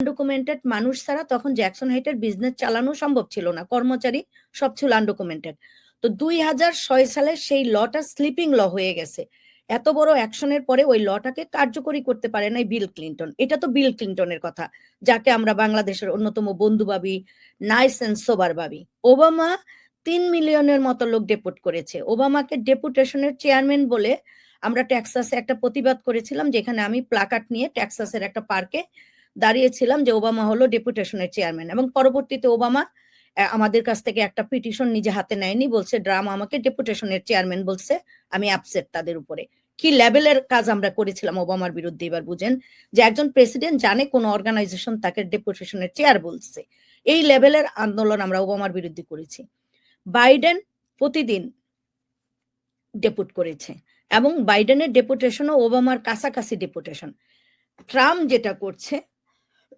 Undocumented মানুষ ছাড়া তখন জ্যাকসন হাইটের বিজনেস চালানো সম্ভব ছিল না। কর্মচারী সব ছিল আনডকুমেন্টেড তো দুই হাজার ছয় সালে সেই লটা স্লিপিং ল হয়ে গেছে। এত বড় অ্যাকশনের পরে ওই লটাকে কার্যকরী করতে পারে নাই বিল ক্লিন্টন। এটা তো বিল ক্লিন্টনের কথা, যাকে আমরা বাংলাদেশের অন্যতম বন্ধু ভাবি নাইস এন্ড সোবার ভাবি। ওবামা তিন মিলিয়নের মতো লোক ডেপুট করেছে। ওবামাকে ডেপুটেশনের চেয়ারম্যান বলে আমরা টেক্সাসে একটা প্রতিবাদ করেছিলাম, যেখানে আমি প্লাকার্ড নিয়ে টেক্সাসের একটা পার্কে দাঁড়িয়েছিলাম যে ওবামা হলো ডেপুটেশনের চেয়ারম্যান এবং পরবর্তীতে ওবামা আমাদের কাছ থেকে একটা পিটিশন নিজে হাতে নেয়নি, বলছে, ড্রাম আমাকে ডেপুটেশনের চেয়ারম্যান বলছে, আমি আপসেট তাদের উপরে। কি লেভেলের কাজ আমরা করেছিলাম ওবামার বিরুদ্ধে এবার বুঝেন? যে একজন প্রেসিডেন্ট জানে কোন অর্গানাইজেশন তাকে ডেপুটেশনের চেয়ার বলছে। এই লেভেলের আন্দোলন আমরা ওবামার বিরুদ্ধে করেছি। বাইডেন প্রতিদিন ডেপুট করেছে এবং বাইডেনের ডেপুটেশনও ওবামার কাছাকাছি ডেপুটেশন। ট্রাম্প যেটা করছে